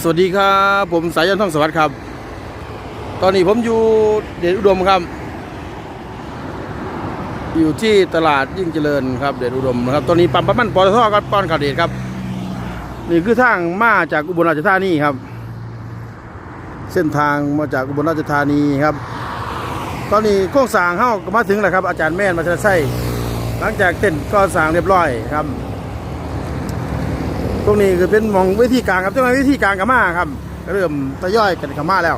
สวัสดีครับ ผมสายยันท่องสวัสดิ์ครับ ตอนนี้ผมอยู่เดชอุดมครับ อยู่ที่ตลาดยิ่งเจริญครับเดชอุดมนะครับตอนนี้ปั๊มปั๊มมันปตทก็ป้อนข่าวเดชครับ นี่คือทางมาจากอุบลราชธานีครับ เส้นทางมาจากอุบลราชธานีครับ ตอนนี้โค้งสร้างเข้ามาถึงแล้วครับ อาจารย์แม่นมาจะใส่หลังจากเต้นก็สร้างเรียบร้อยครับ ตรงนี้คือเป็นมองวิธีกางครับจ้าหน้าที่วิธีกางกับมาครับ เริ่มทยอยกันเข้ามาแล้ว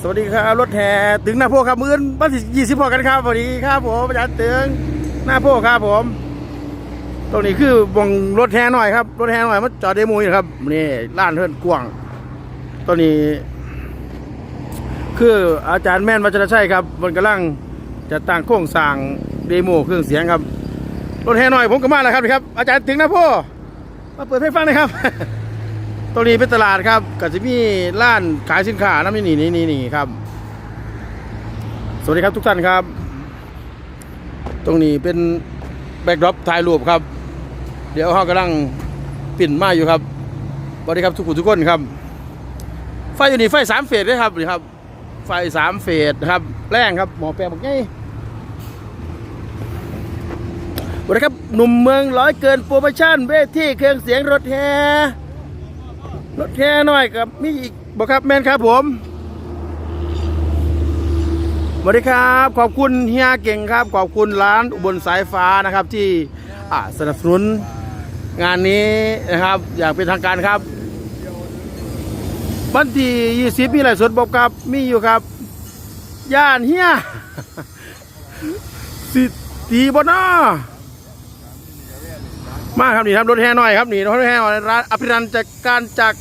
สวัสดีครับรถแห่ถึงหน้าโพครับมื้อนวันที่ยี่สิบพอกันครับสวัสดีครับผมอาจารย์ตึงหน้าโพครับผม ตรงนี้คือวงรถแห่หน่อยครับรถแห่หน่อยมันจอดเดโมอยู่ครับนี่ล้านเทินกว้างตอนนี้ คืออาจารย์แม่นวัชรชัยครับมันกำลังจะตั้งโครงสร้างเดโมเครื่องเสียงครับรถแห่หน่อยผมก็มาแล้วครับครับ อาจารย์ถึงหน้าโพ มาเปิดให้ฟังหนะครับ ตรงนี้เป็นตลาดครับก็จะมีร้านขายสินค้านะนี่นี่นี่นี่ครับ สวัสดีครับทุกท่านครับ ตรงนี้เป็นแบ็กดรอปถ่ายรูปครับ เดี๋ยวเขากำลังปิ่นมาอยู่ครับสวัสดีครับทุกคนทุกคนครับ ไฟอยู่นี่ไฟสามเฟสด้วยครับนี่ครับ ไฟสามเฟสครับ แรงครับ หมอแปลบอกไง ส วัสดีครับหนุ่มเมืองร้อยเกินโปรโมชั่นเวทีเครื่องเสียงรถแห่รถแห่หน่อยกับมีอีกบอกครับแมนครับผมสวัสดีครับ ขอบคุณเฮียเก่งครับ ขอบคุณร้านอุบลสายฟ้านะครับที่สนับสนุนงานนี้นะครับ อย่างเป็นทางการครับวันที่20มีอะไรสดบอกครับ มีอยู่ครับ ย่านเฮียสิตีบนอ มาครับนี่ครับรถแห่หน้อยครับนี่รถแห่น้อยร้านอภิรันจากการจาก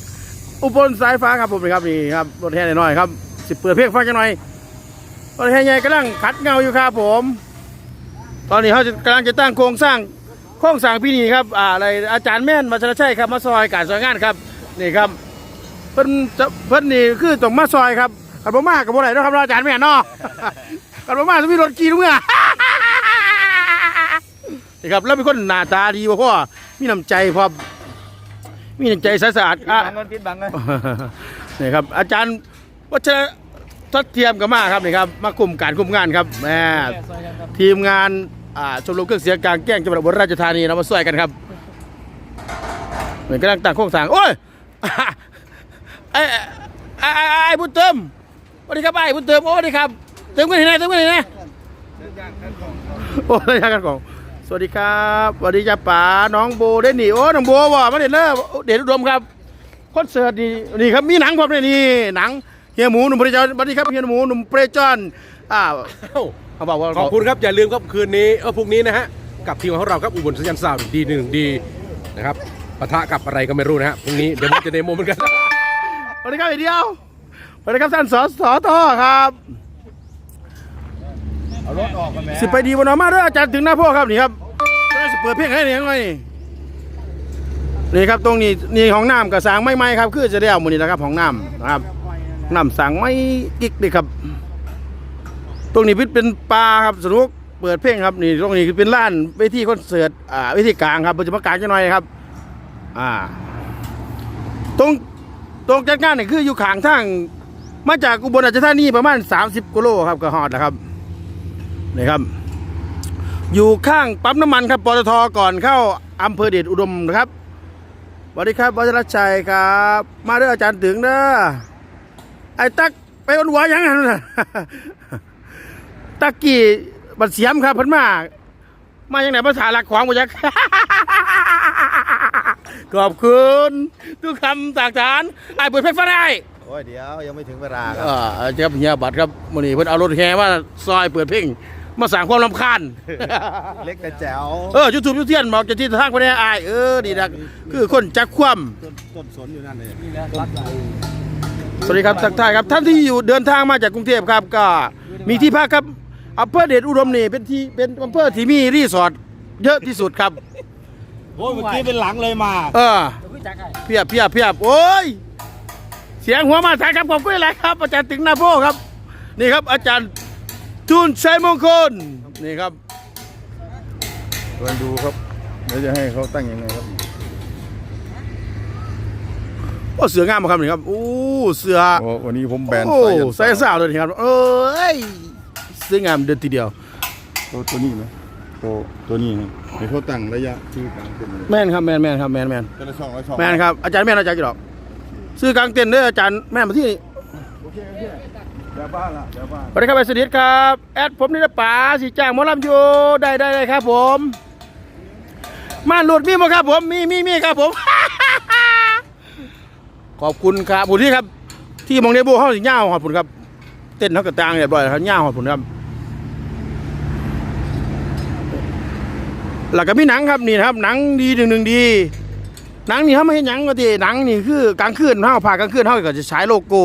อุบลสายฟ้าครับผมนี่ครับนี่ครับรถแห่หน้อยครับสิบเปิดเพลงฟังกันหน่อยรถแห่ใหญ่กำลังขัดเงาอยู่ครับผม ตอนนี้เขากำลังจะตั้งโครงสร้างโครงสร้างพี่นี่ครับอ่าอะไรอาจารย์แม่นมาชรชัยครับมาซอยการซอยงานครับนี่ครับเพิ่นจะเพิ่นนี่คือต้องมาซอยครับกันบ่มากับบ่ไหนนะครับอาจารย์แม่นเนาะกันบ่มาจะมีรถกี่เมื่อ นี่ครับแล้วเป็นคนหน้าตาดีบ่พ่อมีน้ำใจพร้อมมีน้ำใจสะอาดๆอะ บังเงินปิดบังเงิน นี่ครับอาจารย์วัชรทัดเทียมกับมาครับนี่ครับมากลุ่มการกลุ่มงานครับแหม่ทีมงานอ่าชมรมเครื่องเสียงกลางแก้งจังหวัดอุบลราชธานีเรามาช่วยกันครับเหมือนกำลังตั้งโครงสร้างโอ้ยไอ้ไอ้ไอ้ไอ้ไอ้บุญเติมสวัสดีครับไอ้บุญเติมโอ้สวัสดีครับเติมกันที่ไหนเติมกันที่ไหนโอ้ยยากันของ สวัสดีครับสวัสดีจ้าป๋าน้องโบเด่นนี่โอ้น้องโบว่ะมาเด่นเนอเด่นอุดมครับคอนเสิร์ตนี่นี่ครับมีหนังผมเลยนี่หนังเฮียหมูหนุ่มเปรจอนสวัสดีครับเฮียหมูหนุ่มเปรจอนอ้าวเขาบอกว่าขอบคุณครับอย่าลืมครับคืนนี้เออพรุ่งนี้นะฮะกับทีมของเราครับอุบลสัญญาณสาวดีหนึ่งดีนะครับปะทะกับอะไรก็ไม่รู้นะฮะพรุ่งนี้เดี๋ยวผมจะเดโมเหมือนกันสวัสดีครับอีกเดียวสวัสดีครับท่านสสทครับ เอารถออกกันไหมสิไปดีบนอมาเด้ออาจารย์ถึงหน้าพ่อครับนี่ครับจะสิเปิดเพลงให้เนี่ยหน่อยนี่ครับตรงนี้นี่ของน้ำกับสางไม้ไม้ครับ คือจะได้เอามือนี่นะครับของน้ำนะครับน้ำสั่งไม่กิกเลยครับ ตรงนี้พิษเป็นปลาครับสนุกเปิดเพลงครับนี่ตรงนี้คือเป็นร้านเวทีคอนเสิร์ตอ่าเวทีกลางครับปัจจุบันกลางจะหน่อยครับ อ่า ตรงตรงจัดงานนี่คืออยู่ขางทางมาจากอุบลราชธานีประมาณ 30กิโลครับก็ฮอดแล้วครับ นี่ครับ อยู่ข้างปั๊มน้ำมันครับปตทก่อนเข้าอำเภอเดชอุดมนะครับสวัสดีครับวัชรชัยครับ มาเด้ออาจารย์ถึงเด้อไอ้ตักไปอ้นหัวยังไงน่ะตักกี้บัดเสียมครับเพิ่นมามาอย่างไหนภาษาหลักขวางบ่จักขอบคุณทุกคำตากฐานไอ้เปิดเพชรฟ้าได้โอ้ยเดี๋ยวยังไม่ถึงเวลาคเอรับอเจ้าเฮียบัตรครับมื้อนี้เพิ่นเอารถแห่มาซอยเปิดเพลง มาสั่งความรำคาญ เล็กแต่แจ๋วเออยูทูบยูเทียนบอกจะที่ทางไปได้อายเออดีดักคือคนจักคว่ำ ต้นต้นสนอยู่นั่นเลยสวัสดีครับทักทายครับท่านที่อยู่เดินทางมาจากกรุงเทพครับก็มีที่พักครับอำเภอเดชอุดมนี่เป็นที่เป็นอำเภอที่มีรีสอร์ทเยอะที่สุดครับ โอ้ยเมื่อกี้เป็นหลังเลยมาเออเพียบเพียบเพียบโอ้ย เสียงหัวมาสายครับขอบคุณหลายครับ อาจารย์ตึงนาโพครับ นี่ครับอาจารย์ ทุนชัยมงคล นี่ครับลองดูครับเดี๋ยวจะให้เขาตั้งยังไงครับโโอ้เสืองามบ่ครับนี่ครับโอ้เสือโอ้วันนี้ผมแบนโอ้ใส่ยันใส่สาวเลยครับเอ้ยเสืองามเดินทีเดียวตัวตัวนี้ไหมตัวตัวนี้นะให้เขาตั้งระยะที่กลางเป็นเลยแม่นครับแม่นแม่นครับแม่นแม่นแต่ละช่องละช่องแม่นครับอาจารย์แม่นอาจารย์กี่ดอกซื้อกลางเต็นท์เด้ออาจารย์แม่นมาที่นี่โอเคโอเคเดี๋ ยวบ้าละยวบ้าสวัสดีครับไอ้สนิทครับ แอดผมนี่นะป๋าสีจ้างหมอลำอยู่ได้ได้ได้ครับ ผมม่านหลุดมีมั้ครับ ผมมีมีมีครับผม ขอบคุณครับผู้ที่ครับ ที่มองเนโบเข้าสิย่าขอบคุณครับ เต้นเท่ากับตางเรียบร้อยแล้วครับย่าขอบคุณครับหลักก็มีหนังครับนี่ครับหนังดีหนึ่งหนึ่งดีหนังนี่เขาไม่ให้หนังก็ทีหนังนี่คือกลางคืนเขาผ่ากลางคืนเขาก็จะฉายโลโก้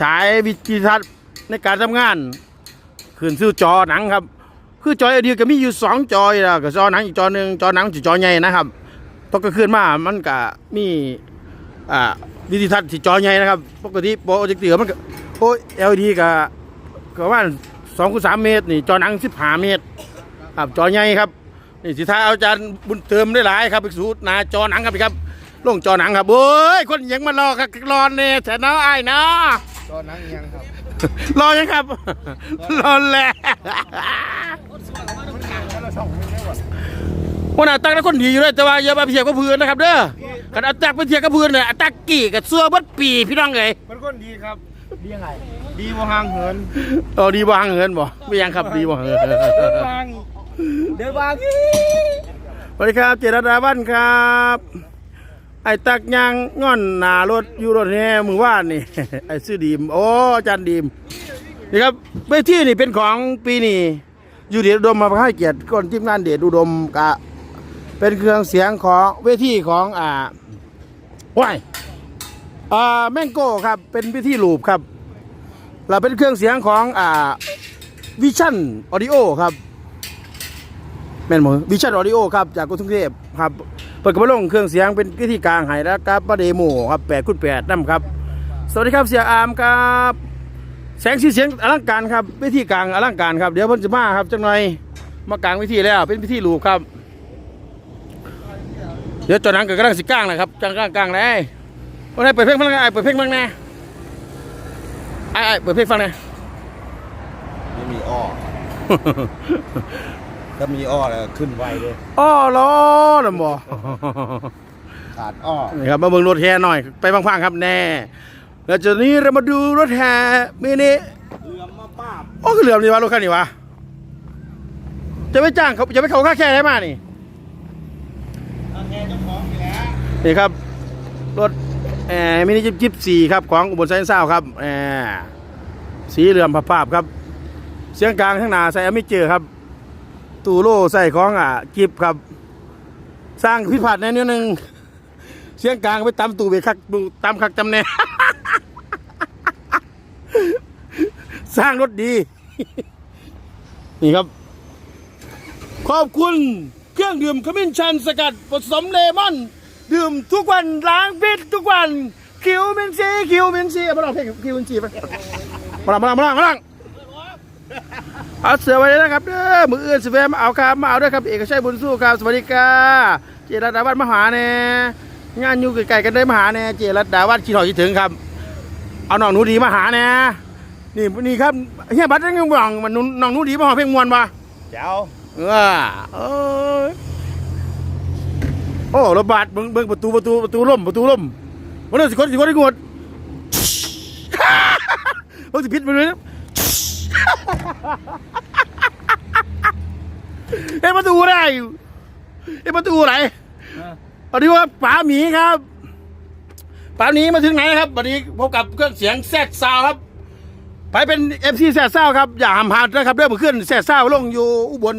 ฉายวิธีทัศน์ในการทำงานขึ้นซื้อจอหนังครับ คือจอเดียวก็มีอยู่สองจอยู่แล้วก็จอหนังอีกจอหนึ่งจอหนังจะจอใหญ่นะครับตกกลางคืนมามันก็มีอ่าวิธีทัศน์ที่จอใหญ่นะครับปกติโปรเจคเตอร์มันก็โอ้ย LED ก็ก็ว่าสองคูณสามเมตรนี่จอหนังสิบห้าเมตรครับจอใหญ่ครับนี่สิท้าอาจารย์บุญเติมได้หลายครับไปสู่หนาจอหนังครับพี่ครับลงจอหนังครับเอ้ยคนยังมารอครับรอเนี่ยแต่นาไอ้ายนาะ ตอนนั้นยังครับ รอยังครับ รอแหละวันน่ะตักแล้วคนดีอยู่เลยแต่ว่าอย่ามาเพียบกับเพื่อนนะครับเด้อกันเอาตักไปเทียบกับเพื่อนเนี่ยเอาตักกี่กับเสื้อเบัดปีพี่น้องเอ้ยมันคนดีครับ ดียังไง ดีบ่ห่างเหินเออดีบ่ห่างเหินบ่ไม่ยังครับดีบ่ห่างเหินบางเดี๋ยวบางสวัสดีครับ เจรดาบ้านครับไอ้ตักยางง่อนหนารถอยู่รถแห่มือว่านนี่ ไอ้ซื้อดีมโอ้อาจารย์ดีมนี่ครับเวทีนี่เป็นของปีนี้อยู่เดชอุดมมาให้เกียรติก่อนทีมงานเดชอุดมกะ เป็นเครื่องเสียงของเวทีของอ่าว้ายอ่าแมงโก้ครับเป็นเวทีลูปครับเราเป็นเครื่องเสียงของอ่าวิชั่นออดิโอครับแม่นบ่วิชั่นออดิโอครับจากกรุงเทพครับ เปิดกระลงเครื่องเสียงเป็นวิธีกลางไห้แล้วก็ประเดโมครับ8คูณ8นำครับ สวัสดีครับเสียอามครับแสงสีเสียงอลังการครับวิธีกลางอลังการครับเดี๋ยวเพิ่นจะมาครับจังหน่อยมากลางวิธีแล้วเป็นวิธีลูปครับ เดี๋ยวจอนังก็กำลังสิกลางนะครับกลางกลางกลางเลยวันนี้เปิดเพลงฟังไงไอ้เปิดเพลงฟังแน่ไอ้ไอ้เปิดเพลงฟังแน่ไม่มีอ้อ ถ้ามีอ้อแล้วขึ้นไวเลยอ้อล้อนะบ่ ขาดอ้อนี่ครับมาเบิ่งรถแห่หน่อย ไปพังๆครับแน่ แล้วจากนี้เรามาดูรถแห่มินิเรือมาป้าบโอ้คือเหลือมนี่วะรถคันนี้วะจะไม่จ้างเขาจะไม่เขาค่าแค่ได้มานี่ทางแกเจ้าของอยู่แล้วนี่ครับรถแอร์มินิจิบจิบสี่ครับของอุบลไซน์เศร้าครับแอร์สีเหลือมภาพๆครับ เสียงกลางข้างหน้าใส่อมิเจอร์ครับ ตูโล่ใส่ของอะจิบครับ สร้างพิพัดแน่นิดนึงเสียงกลางไปตามตูเบคักตูตามคักจำแนสร้างรถดี นี่ครับ ขอบคุณเครื่องดื่มขมิ้นชันสกัดผสมเลมอน ดื่มทุกวันล้างพิษทุกวัน คิวมินซีคิวมินซีมาลองเพลงคิวมินซีไปมาลองมาลองมาลองมาลอง เอาเสือไว้เลยนะครับเด้อมืออื่นสิแวะมาเอาครับมาเอาด้วยครับเอกชัยบุญสู้ครับสวัสดีครับเจรัตดาวัฒน์มหาเนี่ยงานอยู่ไกลๆกันได้มหาเนี่ยเจรัตดาวัฒน์คิดถอยคิดถึงครับ เอาน้องหนูดีมาหาเนี่ยนี่นี่ครับเฮียบัตรยังบอกมันน้องหนูดีมาหาเพลงมวนปะเจ้าเออเอยโอ้ระบาดเบิ่งเบิ่งประตูประตูประตูล่มประตูล่มวันนี้สิคนสิคนได้งวดโอ้สิพิษไปเลยนะ เอ้ประตูอะไรเอ้ประตูอะไรอันนี้ว่าป๋าหมีครับป๋าหมีมาถึงไหนครับวันนี้พบกับเครื่องเสียงแซดซาวครับไปเป็นเอฟซีแซ่เศร้าครับอย่าหามหาดนะครับเรื่องขึ้นแซ่เศร้าลงอยู่อุบล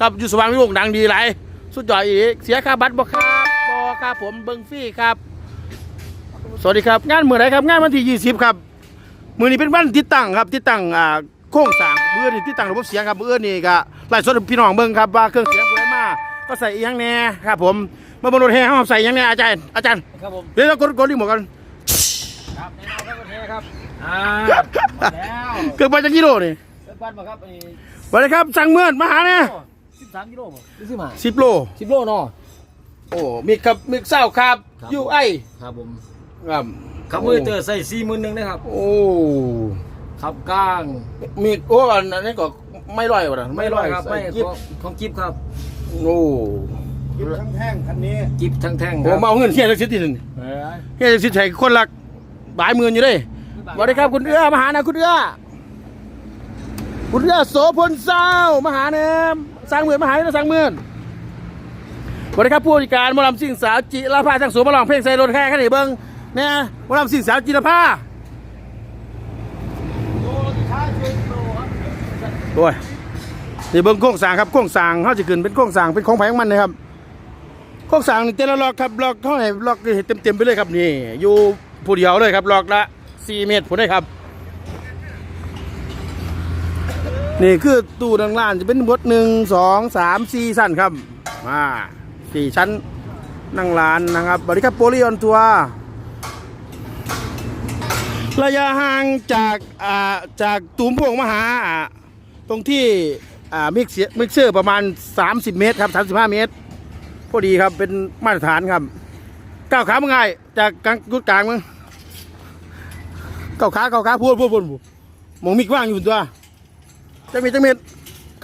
ครับอยู่สว่างวิโรจน์ดังดีหลายสุดยอดอีกเสียค่าบัตรบ่ครับบ่ครับผมเบิงฟรี่ครับ สวัสดีครับ งานเมื่อไหรครับ งานวันที่20ครับ มือนี้เป็นวันติดตั้งครับติดตั้งอ่า โครงสร้างมือนี่ติดตั้งระบบเสียงครับมือนี่ก็ไล่สดให้พี่น้องเบิ่งครับว่าเครื่องเสียงผู้ใดมาก็ใส่อีหยังแหน่ครับ ผมมาบนรถแห่เฮาใส่อีหยังแหน่อาจารย์อาจารย์ครับผมเดี๋ยวเรากดกดรีโมทกันครับแน่นอนครับประเทศครับอ่าแล้วเกิดมาจากกิโลนี่เลิกบ้านมาครับไอ้สวัสดีครับสั่งเมื่อนมาหาเนี่ยสิบสามกิโลบ่ยี่สิบห้าสิบโล สิบโลเนาะ โอ้มีครับมีเศร้าครับครับยูไอครับผมอครับขับมือเตอร์ใส่สี่หมื่นหนึ่งนะครับ โอ้ ขับก้าง มีโอ้อันนี้ก็ไม่ร่อยว่ะนะไม่ร้อยครับไม่กิ๊บของของกิฟครับโอ้ยึดทั้งแท่งคันนี้กิฟทั้งแท่งโหมาเอาเงินเฮียจักสิทีนึงเอ้ยเฮียจักสิใช้คนละหลายหมื่นอยู่เด้สวัสดีครับคุณเอื้อมาหานะคุณเอื้อคุณเอื้อโสพลเศร้ามาหาเนี่ยสร้างหมื่นมาหาเนี่ยสร้างหมื่นสวัสดีครับผู้จัดการหมอลำสิ่งสาวจิรภาทางสูงมาลองเพลงใส่รถแค่แค่ไหนเบิ้งเนี่ยหมอลำสิ่งสาวจิรภา โอ้ยนี่เบิ้งโค้งสางครับโค้งสางเขาจะขึ้นเป็นโค้งสางเป็นของแพงมันนะครับโค้งสางนี่แต่ละล็อกครับล็อกเท่าไหร่ล็อกเต็มเต็มๆไปเลยครับนี่ อยู่ผู้เดียวเลยครับล็อกละ4เมตรผมได้ครับ นี่คือตู้ดังล่างจะเป็นบทหนึ่งสองสามสี่ชั้นครับมาสี่ชั้นนั่งร้านนะครับบริการโปลีออนทัวร์ระยะห่างจากอ่าจากตูมพวงมหาอ่า ตรงที่อ่ามิกเซมิกเซอร์ประมาณ 30 เมตรครับ 35 เมตร พอดีครับเป็นมาตรฐานครับก้าวขามึงไงจากกลางกุดกลางมึงก้าวขาก้าวขาพูดพูดพูดพูดหมองมิกว่างอยู่ตัวจังมีจังมี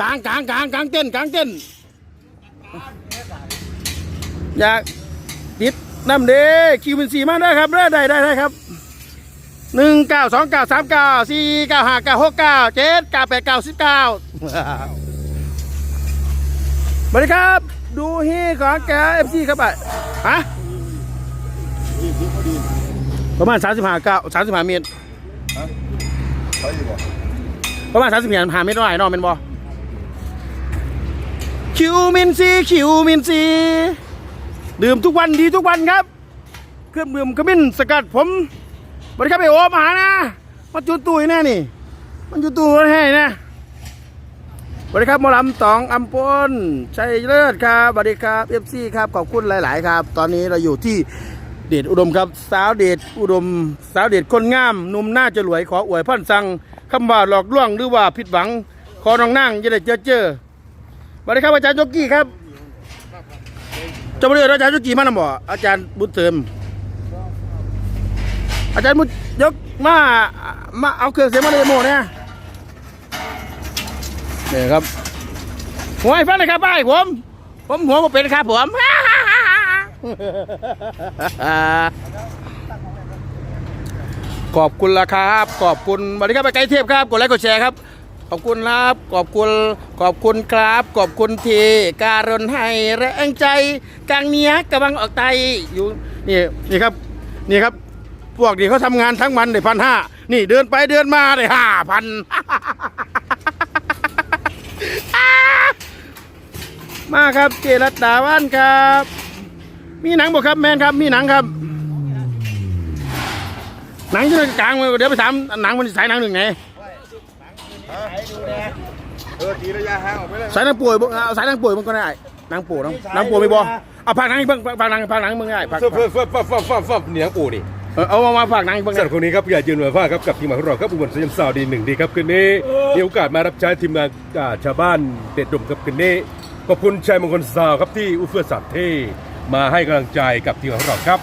กลางกลางกลางกลางเต้นกลางเต้นอยากติดน้ำเด้คิวเป็นสี่มาได้ครับได้ได้ได้ครับ หนึ่งเก้าสองเก้าสามเก้าสี่เก้าห้าเก้าหกเก้าเจ็ดเก้าแปดเก้าสิบเก้าสวัสดีครับ ดูฮีของแกเอฟซีครับอะฮะประมาณสามสิบห้าเก้าสามสิบห้าเมตรประมาณสามสิบหาเมตรได้เนอนเป็นบอคิวมินซีคิวมินซีดื่มทุกวันดีทุกวันครับ เครื่องดื่มขมิ้นสกัดผม บริการไปโอมาหานะมาจุดตุยแน่นี่ มันจุดตุยให้นะบริการหมอลำตองอัมพลชัยเลิศครับบริการเอฟซีครับขอบคุณหลาย ๆ ครับ ตอนนี้เราอยู่ที่เดชอุดมครับ สาวเดชอุดม สาวเดชคนงามหนุ่มหน้าจะรวยขออวยพันสั่งคำว่าหลอกลวงหรือว่าผิดหวัง ขอน้องนั่งจะได้เจอเจอสวัสดีครับอาจารย์โยกี้ครับเจะมาเรียนอาจารย์โยกี้มานำบ่อาจารย์บุญเติม อาจารย์บุญยกมามาเอาเครื่องเสียงมาเลยโมเนี่ยนี่ครับหัวไอ้ฟันเลยครับไอ้ผม ผมหัวมาเป็นครับผมขอบคุณละครับ ขอบคุณสวัสดีครับไปไกลเทพครับกดไลค์กดแชร์ครับ ขอบคุณครับ ขอบคุณขอบคุณครับ ขอบคุณทีการุณให้แรงใจกลางเนี้ยกำลังออกไตอยู่นี่นี่ครับ นี่ครับ พวกนี้เขาทำงานทั้งวันได้พันห้านี่เดินไปเดินมาได้ห้าพันมาครับเจรัตดาวันครับ มีหนังบอกครับแมนครับ มีหนังครับ หนังที่เรากลางมาเดี๋ยวไปถามหนังมันสายหนังหนึ่งไหนเออทีระยะห่างออกไปเลยสายหนังป่วยบ่เอาสายหนังป่วยมันก็ได้หนังป่วยหนังหนังป่วยไม่บอเอาผักหนังอีกเบ้างผักหนังผักหนังมึงได้ผักฟับฟับฟับฟับฟับฟับฟับเนี่ยปู่นี่ เออเอามามาผักหนังอีกเบ้างสำหรับคนนี้ครับอย่ายืนมาว่าครับกับทีมงานของเราครับอุบลสยามสาวดีหนึ่งดีครับคืนนี้มีโอกาสมารับใช้ทีมงานอ่าชาวบ้านเด็ดดมครับคืนนี้ขอบคุณชัยมงคลสาวครับที่อุเฟื่อสัตว์ที่มาให้กำลังใจกับทีมงานของเราครับ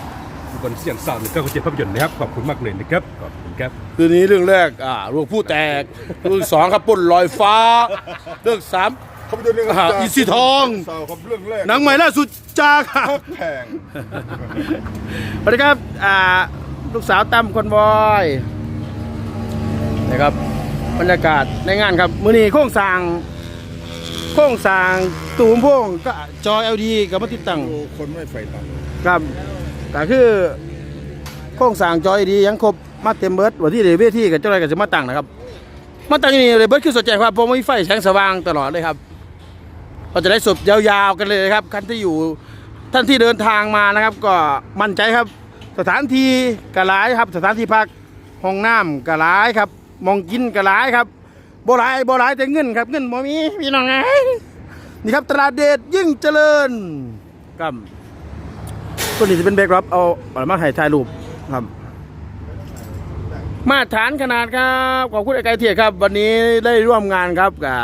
อุบลสยามสาวหนึ่งเก้าเจ็ดภาพยนตร์นะครับขอบคุณมากเลยนะครับขอบคุณครับคืนนี้เรื่องแรกอ่าลูกผู้แตกเรื่องสองครับปุ่นลอยฟ้า เรื่องสามเขาไปดูเรื่องอ่าอีสีทองสาวครับเรื่องแรกหนังใหม่ล่าสุดจากพักแพงสวัสดีครับอ่า ลูกสาวตั้มคนบอยนะครับบรรยากาศในงานครับ มือนี้โค้งสร้างโค้งสร้างตูมโพ่งก็จอ LD กับมาติดตั้งดูคนไม่ไฟต่ำครับก็คือโครงสร้างจอยดียังครบมาเต็มเบิดวันที่เดเวทีกับเจ้าอะไรก็จะมาตั้งนะครับ มาตั้งอยู่นี่เลยเบิดคือสนใจครับผมมีไฟแสงสว่างตลอดเลยครับเราจะได้สบยาวๆกันเลยครับท่านที่อยู่ท่านที่เดินทางมานะครับ ก็มั่นใจครับ สถานที่กระไรครับ สถานที่พักห้องน้ำกระไรครับ มองกินกระไรครับโบราณโบราณแต่เงินครับเงินบ่มีพี่น้องไงนี่ครับตลาดเดชยิ่งเจริญครับตัวนี้จะเป็นแบกรับเอาเอามาถ่ายถ่ายรูปครับ มาตรฐานขนาดครับขอบคุณไอ้ไก่เทียบครับ วันนี้ได้ร่วมงานครับกับ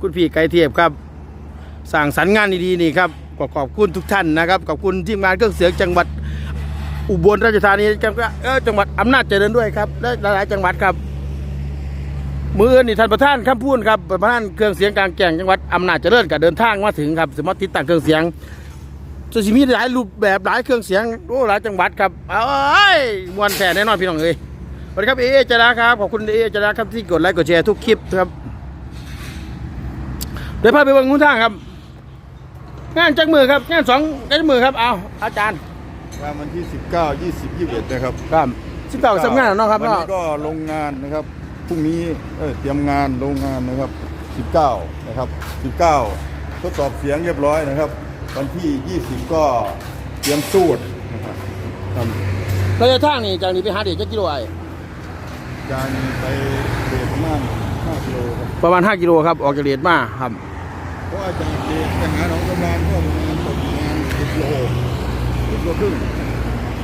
คุณพี่ไก่เทียบครับสั่งสรรค์งานดีๆนี่ครับก็ขอบคุณทุกท่านนะครับขอบคุณทีมงานเครื่องเสียงจังหวัด อุบลราชธานีจังหวัดออจังหวัดอำนาจเจริญด้วยครับ และหลายๆจังหวัดครับ มืออื่นนี่ท่านประธานคำพูดครับประธานเครื่องเสียงกลางแก่งจังหวัดอำนาจเจริญก็เดินทางมาถึงครับสามารถติดตั้งเครื่องเสียงจะสิมีหลายรูปแบบหลายเครื่องเสียงโอ้หลายจังหวัดครับเอ้ยมวนแท้แน่นอนพี่น้องเอ้ยสวัสดีครับเอเจาราครับขอบคุณเอเจาราครับที่กดไลค์กดแชร์ทุกคลิปครับเดี๋ยวพาไปเบิ่งหุ้นทางครับ งานจักมือครับงานสองจักมือครับเอาอาจารย์ ว่าวันที่ 19 20 21นะครับครับสิบเก้าสำงานแล้วเนาะครับวันเนาะนี้ก็ลงงานนะครับพรุ่งนี้เออเตรียมงานลงงานนะครับ 19 นะครับ 19 ทดสอบเสียงเรียบร้อยนะครับ วันที่ 20 ก็เตรียมสูตรนะครับระยะทางนี่จากนี้ไปหาเด็กจักกิโลไอ้การไปเดทประมาณ5กิโลครับประมาณ 5 กิโลครับ ออกจากเดชมาครับ เพราะว่าจากเดทไปหาหนองกำลานก็ประมาณตกประมาณ10กิโล 10กิโลครึ่ง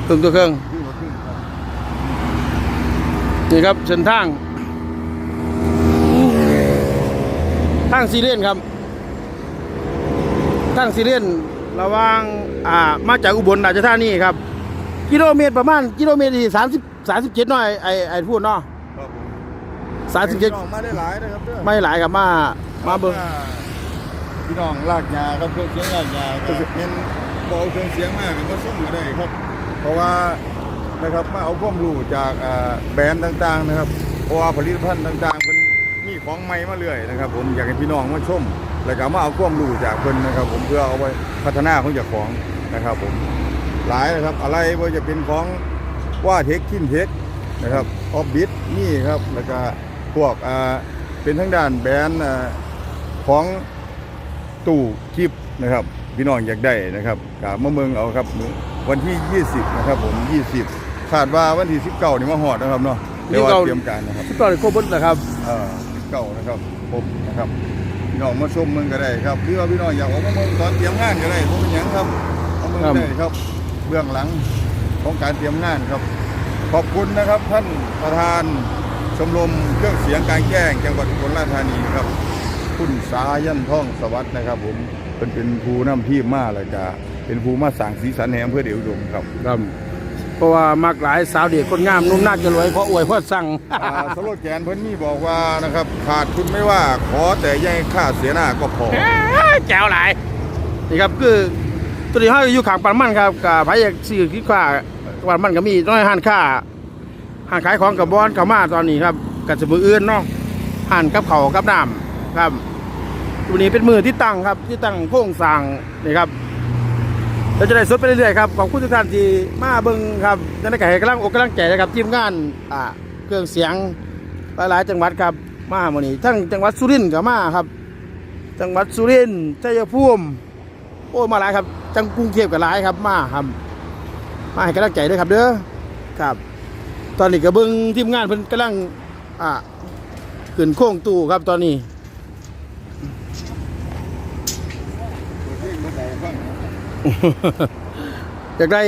ครึ่งตัวเครื่องครึ่งโลครึ่งครับนี่ครับเส้นทางทางซีเรียนครับทางซีเรียนระหว่างอ่ามาจากอุบลราชธานีครับ กิโลเมตรประมาณกิโลเมตรที่สามสิบสามสิบเจ็ดน้อยไอไอพูดเนาะครับผมสามสิบเจ็ดพี่น้องมาได้หลายนะครับเด้อไม่หลายกับมามาเบิ่งพี่น้องลากยาครับเครื่องเสียงลากยาก็เป็น บเอาเครื่องเสียงมากก็ส่งมาได้ครับ เพราะว่านะครับมาเอาความรู้จากแบรนด์ต่างๆนะครับเพราะว่าผลิตภัณฑ์ต่างๆเป็นมีของใหม่มาเรื่อยนะครับ ผมอยากให้พี่น้องมาชมแล้วก็มาเอาความรู้จากเพิ่นนะครับ ผมเพื่อเอาไว้พัฒนาของเจ้าของนะครับ ผมหลายนะครับอะไรว่าจะเป็นของว่าเทคคินเทคนะครับออฟบิทนี่ครับแล้วก็พวกอ่าเป็นทั้งด้านแบรนด์ของตู้คลิปนะครับ พี่น้องอยากได้นะครับกามาเมืองเอาครับมื้อวันที่ 20 นะครับผม 20คาดว่าวันที่ 19นี่มาหอดนะครับเนาะเดี๋ยวว่าเตรียมการนะครับสิบเก้าเลยโคบดนะครับเอ่อ19นะครับผมนะครับพี่น้องมาชมเมืองก็ได้ครับหรือว่าพี่น้องอยากออกมาเมืองตอนเตรียมงานก็ได้ผมเป็นหยังครับเอาเมืองได้ครับเบื้องหลังของการเตรียมงานครับ ขอบคุณนะครับท่านประธานชมรมเครื่องเสียงกลางแจ้งจังหวัดอุบลราชธานีครับ คุณสายันท่องสวัสดิ์นะครับผม เป็นเป็นภูน้ำที่มาเลยจะเป็นภูมาสั่งสีสันแหมเพื่อเดี๋ยวอุดมครับครับ เพราะว่ามากหลายสาวเด็กคนงามนุ่มน่าจะรวยเพราะอวยเพราะสั่ง อ่าสโลแกนเพิ่นนี่บอกว่านะครับขาดทุนไม่ว่าขอแต่อยังให้ค่าเสียหน้าก็พอ แจ๋วหลายนี่ครับคือตัวนี้เขาอยู่ข้างปันมันครับกับพายอยากซื้อคิดว่าปันมันก็มีน้อยห้านค้าห้านขายของกับบอนกับมาตอนนี้ครับกับสมืออื่นเนาะห้านกับเขาวกับน้ำครับ ตัวนี้เป็นมือที่ตั้งครับ ที่ตั้งโครงสร้างนี่ครับเราจะได้สดไปเรื่อยๆครับขอบคุณทุกท่านที่มาเบิ่งครับนั่นก็ให้กำลังอกกำลังใจนะครับทีมงานอ่าเครื่องเสียงหลายๆจังหวัดครับมาหมดนี้ทั้งจังหวัดสุรินทร์ก็มาครับ จังหวัดสุรินทร์ชัยภูมิโอ้มาหลายครับ จังกรุงเทพก็หลายครับมาครับมาให้กำลังใจด้วยครับเด้อครับ ตอนนี้ก็เบิ่งทีมงานเพิ่นกำลังอ่าขึ้นโค้งตู้ครับตอนนี้ จากไร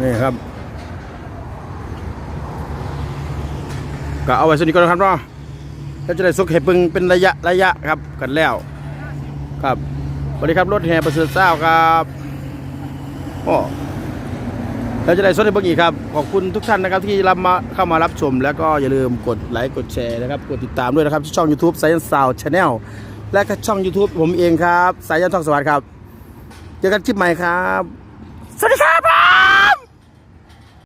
นี่ครับก็เอาไว้สนิทก่อนนะครับเนาะแล้วจะได้สุกเห็ดปึงเป็นระยะระยะครับกันแล้ว ครับสวัสดีครับรถแห่ประเสริฐเจ้าครับโอ้แล้วจะได้สดให้เบิ่งอีกครับ ขอบคุณทุกท่านนะครับที่รับมาเข้ามารับชม แล้วก็อย่าลืมกดไลค์กดแชร์นะครับ กดติดตามด้วยนะครับ ช่อง YouTube Science Sound Channel และก็ช่อง YouTube ผมเองครับ สายยันทองสวัสดิ์ครับ เจอกันคลิปใหม่ครับ สวัสดีครับ